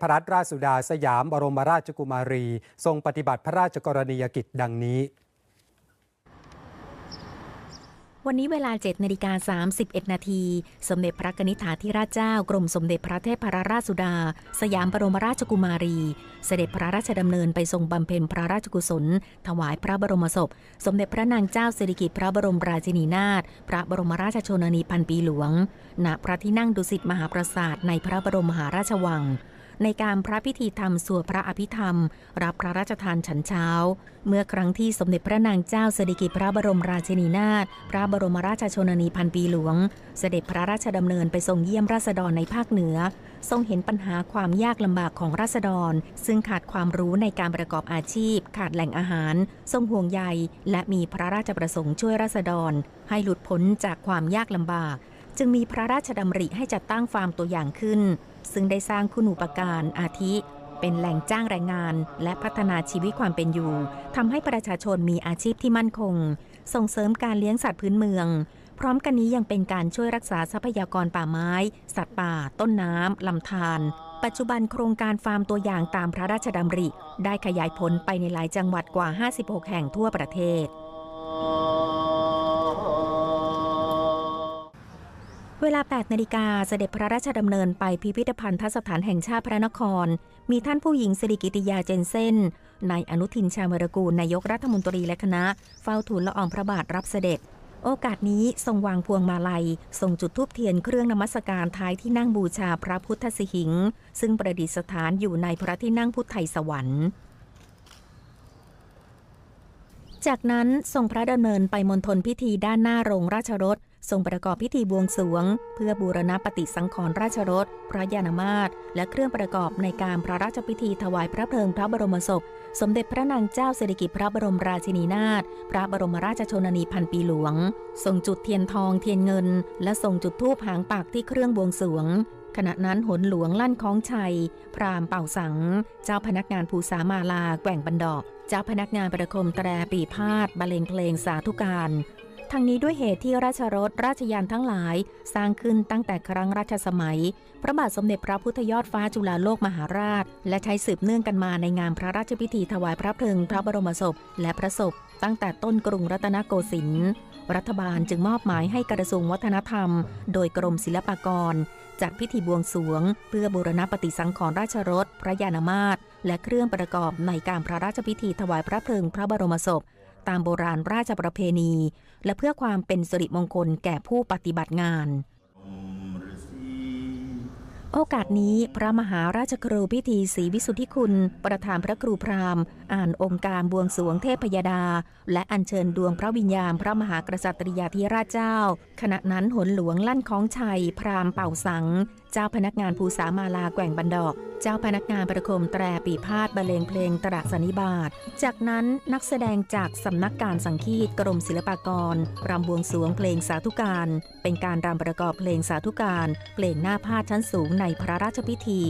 พระรัตนราชสุดาสยามบรมราชกุมารี ทรงปฏิบัติพระราชกรณียกิจดังนี้ วันนี้เวลา7นาฬิกา31 นาที สมเด็จพระนิษฐาธิราชเจ้ากรมสมเด็จพระเทพรราชสุดา สยามบรมราชกุมารี เสด็จพระราชดำเนินไปทรงบำเพ็ญพระราชกุศล ถวายพระบรมศพ สมเด็จพระนางเจ้าสิริกิติ์พระบรมราชินีนาถพระบรมราชชนนีพันปีหลวงณพระที่นั่งดุสิตมหาปราสาทในพระบรมมหาราชวัง ในการพระพิธีธรรมสวดพระอภิธรรม รับพระราชทานฉันเช้า เมื่อครั้งที่สมเด็จพระนางเจ้าสิริกิติ์พระบรมราชินีนาถพระบรมราชชนนีพันปีหลวง เสด็จพระราชดำเนินไปทรงเยี่ยมราษฎรในภาคเหนือ ทรงเห็นปัญหาความยากลำบากของราษฎร ซึ่งขาดความรู้ในการประกอบอาชีพ ขาดแหล่งอาหาร ทรงห่วงใย และมีพระราชประสงค์ช่วยราษฎร ให้หลุดพ้นจากความยากลำบาก จึงมีพระราชดำริให้จัดตั้งฟาร์มตัวอย่างขึ้น ซึ่งได้สร้างคุณูปการอาทิ เป็นแหล่งจ้างแรงงาน และพัฒนาชีวิตความเป็นอยู่ทำให้ประชาชนมีอาชีพที่มั่นคง ส่งเสริมการเลี้ยงสัตว์พื้นเมือง พร้อมกันนี้ยังเป็นการช่วยรักษาทรัพยากรป่าไม้ สัตว์ป่า ต้นน้ำลำธารปัจจุบันโครงการฟาร์มตัวอย่างตามพระราชดำริ ได้ขยายผลไปในหลายจังหวัดกว่า 56 แห่งทั่วประเทศ เวลา 8 นาฬิกาเสด็จพระราชดำเนินไปพิพิธภัณฑสถานแห่งชาติพระนคร มีท่านผู้หญิงสิริกิติยาเจนเซนนายอนุทินชาญวรกูลนายกรัฐมนตรีและคณะ เฝ้าทูลละอองพระบาทรับเสด็จ โอกาสนี้ทรงวางพวงมาลัยทรงจุดธูปเทียนเครื่องนมัสการท้ายที่นั่งบูชาพระพุทธสิหิงค์ซึ่งประดิษฐานอยู่ในพระที่นั่งพุทธไทยสวรรค์จากนั้นทรงพระดำเนินไปมณฑลพิธีด้านหน้าโรงราชรถทรงประกอบพิธีบวงสรวง เพื่อบูรณปฏิสังขรณ์ราชรถพระยานามาตรและเครื่องประกอบในการพระราชพิธีถวายพระเพลิงพระบรมศพ สมเด็จพระนางเจ้าสิริกิติ์พระบรมราชินีนาถพระบรมราชชนนีพันปีหลวง ทรงจุดเทียนทองเทียนเงิน และทรงจุดธูปหางปากที่เครื่องบวงสรวงขณะนั้นหนหลวงลั่นคล้องชัย พรามเป่าสัง เจ้าพนักงานภูสามาลาแกว่งบันดอก เจ้าพนักงานประคมแตรปีพาดบรรเลงเพลงสาธุการ ทั้งนี้ด้วยเหตุที่ราชรถราชยานทั้งหลาย สร้างขึ้นตั้งแต่ครั้งรัชสมัย พระบาทสมเด็จพระพุทธยอดฟ้าจุฬาโลกมหาราช และใช้สืบเนื่องกันมาในงานพระราชพิธีถวายพระเพลิงพระบรมศพ และพระศพ ตั้งแต่ต้นกรุงรัตนโกสินทร์รัฐบาลจึงมอบหมายให้กระทรวงวัฒนธรรม โดยกรมศิลปากร จัดพิธีบวงสรวง เพื่อบูรณปฏิสังขรณ์ราชรถพระยานมาตรและเครื่องประกอบในการพระราชพิธีถวายพระเพลิงพระบรมศพ ตามโบราณราชประเพณี และเพื่อความเป็นสิริมงคลแก่ผู้ปฏิบัติงาน โอกาสนี้พระมหาราชครูพิธีศรีวิสุทธิคุณ ประธานพระครูพราหมณ์ อ่านองค์การบวงสรวงเทพยดา และอัญเชิญดวงพระวิญญาณพระมหากษัตริยาธิราชเจ้า ขณะนั้นหนหลวงลั่นคล้องชัย พราหมณ์เป่าสัง เจ้าพนักงานภูสามาลาแกว่งบันดอก เจ้าพนักงานประโคมแตรปีพาดบรรเลงเพลงตระสนิบาต จากนั้นนักแสดงจากสำนักการสังคีตกรมศิลปากรรำบวงสวงเพลงสาธุการ เป็นการรำประกอบเพลงสาธุการ เพลงหน้าพาดชั้นสูงในพระราชพิธี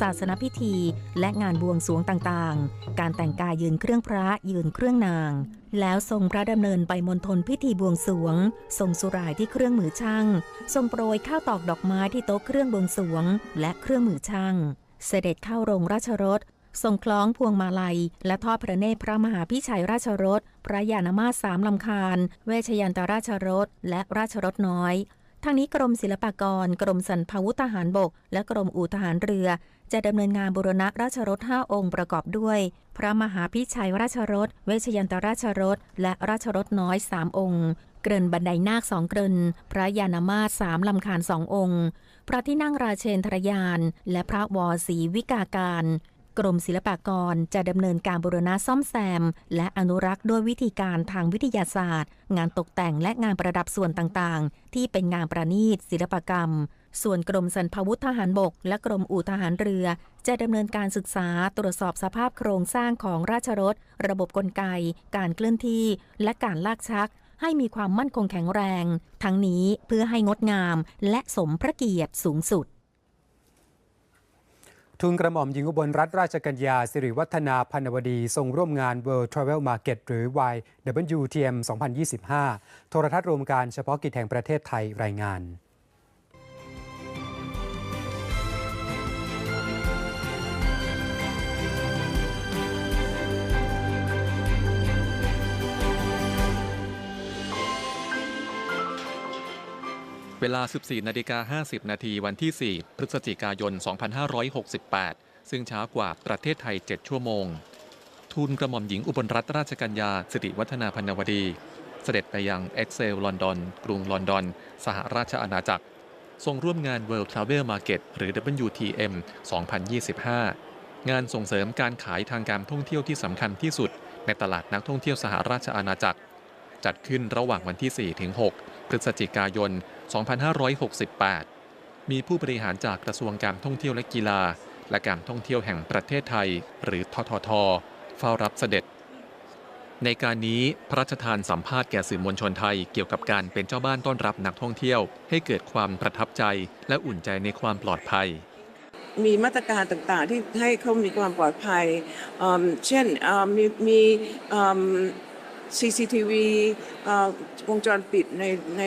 ศาสนพิธี และงานบวงสวงต่างๆ การแต่งกายยืนเครื่องพระยืนเครื่องนาง แล้วทรงพระดำเนินไปมณฑลพิธีบวงสวง ทรงสุรายที่เครื่องมือช่าง ทรงโปรยข้าวตอกดอกไม้ที่โต๊ะเครื่องบวงสวง และเครื่องมือช่าง เสด็จเข้าโรงราชรถทรงคล้องพวงมาลัย และทอดพระเนตรพระมหาพิชัยราชรถ พระยานามาสสามลำคาญ เวชยันตราชรถ และราชรถน้อย ทางนี้กรมศิลปากร กรมสรรพาวุธทหารบก และกรมอู่ทหารเรือ จะดำเนินงานบูรณะราชรถ 5 องค์ประกอบด้วย พระมหาพิชัยราชรถ เวชยันตราชรถ และราชรถน้อย 3 องค์ เกริ่นบันไดนาคสองเกริ่นพระยานามาสสามลำคาญสององค์ พระที่นั่งราเชนทรยาน และพระวอศรีวิกาการ กรมศิลปากรจะดำเนินการบูรณะซ่อมแซม และอนุรักษ์ด้วยวิธีการทางวิทยาศาสตร์ งานตกแต่งและงานประดับส่วนต่างๆ ที่เป็นงานประณีตศิลปกรรม ส่วนกรมสรรพาวุธทหารบก และกรมอู่ทหารเรือ จะดำเนินการศึกษาตรวจสอบสภาพโครงสร้างของราชรถ ระบบกลไก การเคลื่อนที่ และการลากชักให้มีความมั่นคงแข็งแรง ทั้งนี้เพื่อให้งดงามและสมพระเกียรติสูงสุด ทุนกระหม่อมหญิงอุบลรัตนราชกัญญา สิริวัฒนาพันวดี ทรงร่วมงาน World Travel Market หรือ YWTM 2025 โทรทัศน์รวมการเฉพาะกิจแห่งประเทศไทยรายงาน เวลา 14นาฬิกา50 นาทีวันที่ 4 พฤศจิกายน 2568 ซึ่งช้ากว่าประเทศไทย 7 ชั่วโมง ทูลกระหม่อมหญิงอุบลรัตนราชกัญญาสิริวัฒนาพันวดี เสด็จไปยังเอ็กเซลลอนดอน กรุงลอนดอน สหราชอาณาจักร ทรงร่วมงาน World Travel Market หรือ WTM 2025 งานส่งเสริมการขายทางการท่องเที่ยวที่สำคัญที่สุด ในตลาดนักท่องเที่ยวสหราชอาณาจักร จัดขึ้นระหว่างวันที่ 4 ถึง 6 พฤศจิกายน 2568 มีผู้บริหารจากกระทรวงการท่องเที่ยวและกีฬา และการท่องเที่ยวแห่งประเทศไทย หรือททท เฝ้ารับเสด็จ ในการนี้พระราชทานสัมภาษณ์แก่สื่อมวลชนไทยเกี่ยวกับการเป็นเจ้าบ้านต้อนรับนักท่องเที่ยว ให้เกิดความประทับใจและอุ่นใจในความปลอดภัยมีมาตรการต่างๆ ที่ให้เขามีความปลอดภัย เช่นมีมีเอิ่ม CCTV วงจรปิดในใน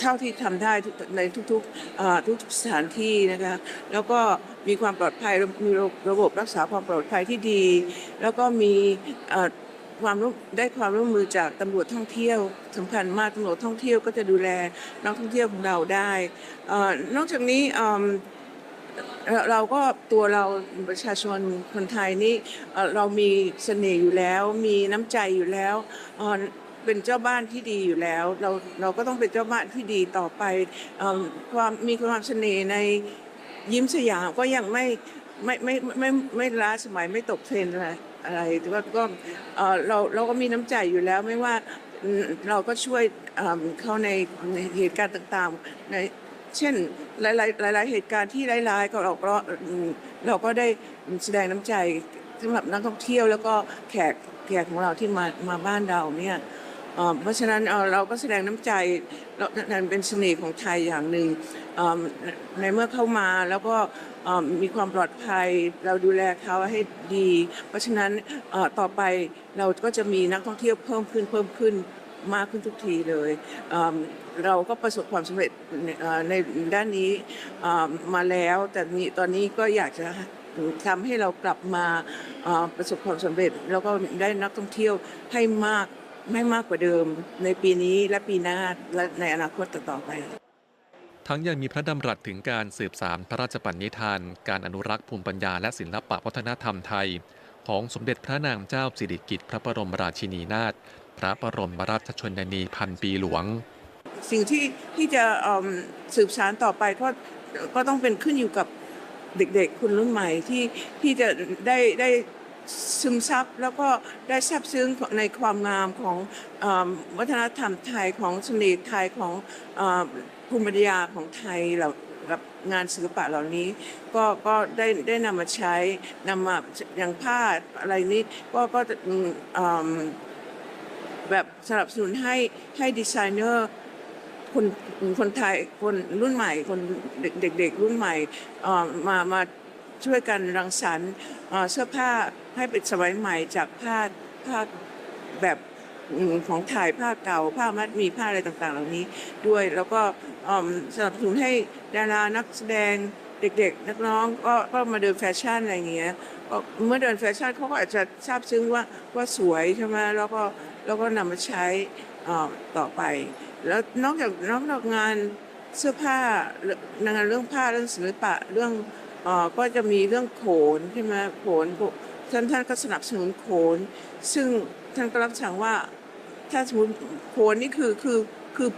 เท่าที่ทำได้ในทุกๆทุกสถานที่นะคะแล้วก็มีความปลอดภัยมีระบบรักษาความปลอดภัยที่ดี แล้วก็มีความร่วมได้ความร่วมมือจากตำรวจท่องเที่ยวสำคัญมากตำรวจท่องเที่ยวก็จะดูแลนักท่องเที่ยวของเราได้นอกจากนี้ เราเราก็ตัวเราประชาชนคนไทยนี่เอ่อเรามีเสน่ห์อยู่แล้ว มีน้ำใจอยู่แล้วเอ่อเป็นเจ้าบ้านที่ดีอยู่แล้ว เราเราก็ต้องเป็นเจ้าบ้านที่ดีต่อไปเอิ่มความมีความเสน่ห์ในยิ้มสยามก็ยังไม่ไม่ไม่ไม่ไม่ไม่ล้าสมัยไม่ตกเทรนด์อะไรอะไรแต่ว่าก็เอ่อเราเราก็มีน้ำใจอยู่แล้วไม่ว่า เราก็ช่วยเอิ่มเขาในในเหตุการณ์ต่างๆใน เช่นหลายๆหลาย ๆ เหตุการณ์ที่ร้ายๆก็เราก็เราก็ได้แสดงน้ำใจสำหรับนักท่องเที่ยวแล้วก็แขกแขกของเราที่มามาบ้านเราเนี่ยเอ่อเพราะฉะนั้นเอ่อเราก็แสดงน้ำใจนั่นเป็นเสน่ห์ของไทยอย่างหนึ่งเอ่อในเมื่อเข้ามาแล้วก็เอ่อมีความปลอดภัยเราดูแลเขาให้ดี เพราะฉะนั้นเอ่อต่อไปเราก็จะมีนักท่องเที่ยวเพิ่มขึ้นเพิ่มขึ้นมากขึ้นทุกทีเลยเอิ่ม เราก็ประสบความสำเร็จในด้านนี้มาแล้ว แต่นี้ตอนนี้ก็อยากจะทำให้เรากลับมาประสบความสำเร็จ แล้วก็ได้นักท่องเที่ยวให้มากไม่มากกว่าเดิมในปีนี้และปีหน้าและในอนาคตต่อๆไป ทั้งยังมีพระดำรัสถึงการสืบสารพระราชปณิธาน การอนุรักษ์ภูมิปัญญาและศิลปะวัฒนธรรมไทย ของสมเด็จพระนางเจ้าสิริกิติ์พระบรมราชินีนาถพระบรมราชชนนีพันปีหลวง สิ่งที่ที่จะสืบสารต่อไปก็ก็ต้องเป็นขึ้นอยู่กับเด็กๆคนรุ่นใหม่ที่ที่จะได้ได้ซึมซับแล้วก็ได้ซาบซึ้งในความงามของอวัฒนธรรมไทยของเสน่ห์ไทยของภูมิปัญญาของไทยเรากับงานศิลปะเหล่านี้ ก็ก็ได้ได้นำมาใช้นำมาอย่างผ้าอะไรนี้ก็ก็แบบสนับสนุนให้ให้ดีไซเนอร์ คนคนไทยคนรุ่นใหม่ คนเด็กๆรุ่นใหม่มามาช่วยกันรังสรรค์เอ่อเสื้อผ้าให้เป็นสมัยใหม่จากผ้าผ้าแบบของไทยผ้าเก่าผ้ามัดมีผ้าอะไรต่างๆ เหล่านี้ด้วยแล้วก็สนับสนุนให้ดารานักแสดงเด็ก ๆ นักร้องก็ก็มาเดินแฟชั่นอะไรอย่างเงี้ยเมื่อเดินแฟชั่นเขาก็อาจจะทราบซึ้งว่าว่าสวยใช่ไหมแล้วก็แล้วก็นำมาใช้ต่อไป แล้วนอกจากนอกจากงานเสื้อผ้างานเรื่องผ้าเรื่องศิลปะเรื่องออก็จะมีเรื่องโขนใช่ไหมโขนท่านท่านก็สนับสนุนโขน ซึ่งท่านก็รับสั่งว่าถ้าสมมติโขนนี่คือคือคือ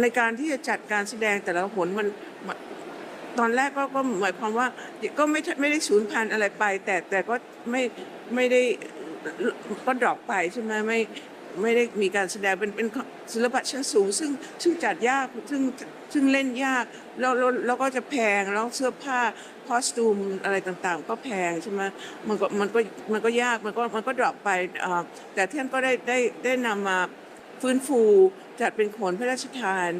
ในการที่จะจัดการแสดงแต่ละโขนมันมันตอนแรกก็ก็หมายความว่าก็ไม่ไม่ได้สูญพันธุ์อะไรไป แต่แต่ก็ไม่ไม่ได้ก็ดรอปไปใช่ไหมไม่ ไม่ได้มีการแสดงเป็นเป็นศิลปะชั้นสูง ซึ่งซึ่งจัดยากซึ่งซึ่งเล่นยากแล้วแล้วแล้วก็จะแพงแล้วเสื้อผ้าคอสตูมอะไรต่างๆ ก็แพงใช่ไหมมันก็มันก็มันก็ยากมันก็มันก็ดรอปไปอ่าแต่ท่านก็ได้ได้ได้นำมาฟื้นฟูจัดเป็นขนพระราชทาน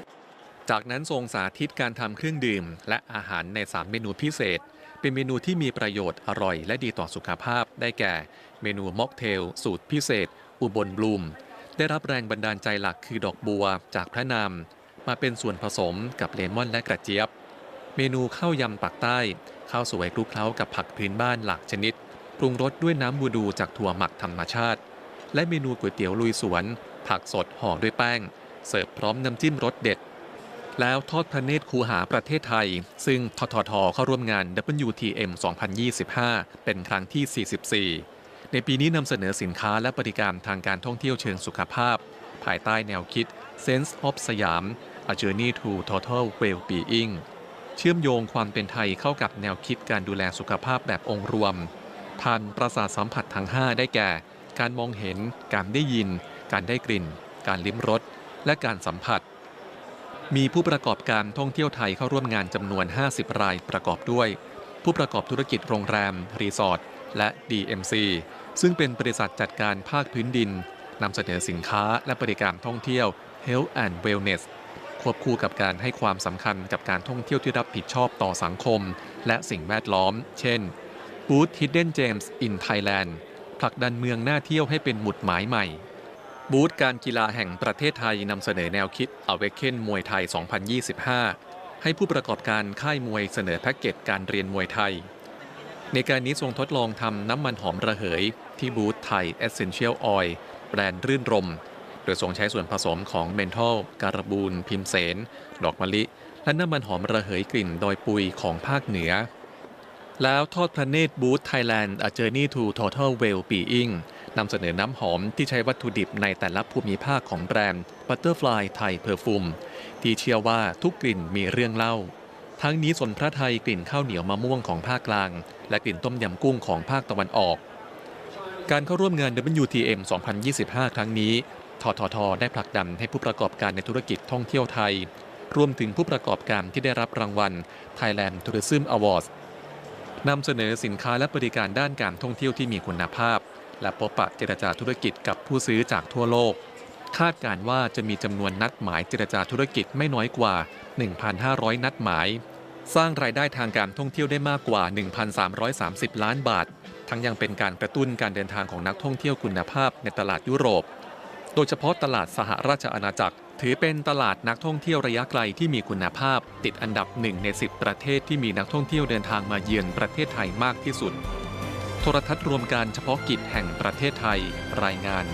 จากนั้นทรงสาธิตการทำเครื่องดื่ม และอาหารใน 3 เมนูพิเศษ เป็นเมนูที่มีประโยชน์อร่อยและดีต่อสุขภาพได้แก่ เมนูม็อกเทลสูตรพิเศษ อุบลบลูม ได้รับแรงบันดาลใจหลักคือดอกบัวจากพระนาม มาเป็นส่วนผสมกับเลมอนและกระเจี๊ยบ เมนูข้าวยำปักใต้ข้าวสวยคลุกเคล้ากับผักพื้นบ้านหลากชนิด ปรุงรสด้วยน้ำบูดูจากถั่วหมักธรรมชาติ และเมนูก๋วยเตี๋ยวลุยสวน ผักสดห่อด้วยแป้ง เสิร์ฟพร้อมน้ำจิ้มรสเด็ด แล้วทอดพระเนตรคูหาประเทศไทย ซึ่งทททเข้าร่วมงาน WTM 2025 เป็นครั้งที่ 44 ในปีนี้นำเสนอสินค้าและบริการทางการท่องเที่ยวเชิงสุขภาพ ภายใต้แนวคิด Sense of สยาม A Journey to Total Well-being เชื่อมโยงความเป็นไทยเข้ากับแนวคิดการดูแลสุขภาพแบบองค์รวม ผ่านประสาทสัมผัสทั้ง 5 ได้แก่ การมองเห็น การได้ยิน การได้กลิ่น การลิ้มรส และการสัมผัส มีผู้ประกอบการท่องเที่ยวไทยเข้าร่วมงานจำนวน 50 รายประกอบด้วย ผู้ประกอบธุรกิจโรงแรม รีสอร์ท และ DMC ซึ่งเป็นบริษัทจัดการภาคพื้นดินนำเสนอสินค้าและบริการท่องเที่ยว Health and Wellness ควบคู่กับการให้ความสำคัญกับการท่องเที่ยวที่รับผิดชอบต่อสังคม และสิ่งแวดล้อม เช่น Booth Hidden Gems in Thailand ผลักดันเมืองน่าเที่ยวให้เป็นหมุดหมายใหม่ บูธการกีฬาแห่งประเทศไทยนำเสนอแนวคิด Awaken มวยไทย 2025 ให้ผู้ประกอบการค่ายมวยเสนอแพ็กเกจการเรียนมวยไทย ในการนี้ทรงทดลองทำน้ำมันหอมระเหย ที่บูธไทย Essential Oil แบรนด์รื่นรม โดยทรงใช้ส่วนผสมของเมนทอลการบูน พิมเสน ดอกมะลิ และน้ำมันหอมระเหยกลิ่นดอยปุยของภาคเหนือ แล้วทอดพระเนตรบูธไทยแลนด์ A Journey to Total Well-being นำเสนอน้ำหอมที่ใช้วัตถุดิบในแต่ละภูมิภาคของแบรนด์ Butterfly Thai Perfume ที่เชื่อว่าทุกกลิ่นมีเรื่องเล่า ทั้งนี้สนพระไทยกลิ่นข้าวเหนียวมะม่วงของภาคกลาง และกลิ่นต้มยำกุ้งของภาคตะวันออก การเข้าร่วมงาน WTM 2025 ครั้งนี้ททท ได้ผลักดันให้ผู้ประกอบการในธุรกิจท่องเที่ยวไทย รวมถึงผู้ประกอบการที่ได้รับรางวัล Thailand Tourism Awards นำเสนอสินค้าและบริการด้านการท่องเที่ยวที่มีคุณภาพ และพบปะเจรจาธุรกิจกับผู้ซื้อจากทั่วโลก คาดการว่าจะมีจำนวนนัดหมายเจรจาธุรกิจไม่น้อยกว่า 1,500 นัดหมาย สร้างรายได้ทางการท่องเที่ยวได้มากกว่า 1,330 ล้านบาท ทั้งยังเป็นการกระตุ้นการเดินทางของนักท่องเที่ยวคุณภาพในตลาดยุโรป โดยเฉพาะตลาดสหราชอาณาจักร ถือเป็นตลาดนักท่องเที่ยวระยะไกลที่มีคุณภาพ ติดอันดับหนึ่งใน 10 ประเทศที่มีนักท่องเที่ยวเดินทางมาเยือนประเทศไทยมากที่สุด โทรทัศน์รวมการเฉพาะกิจแห่งประเทศไทย รายงาน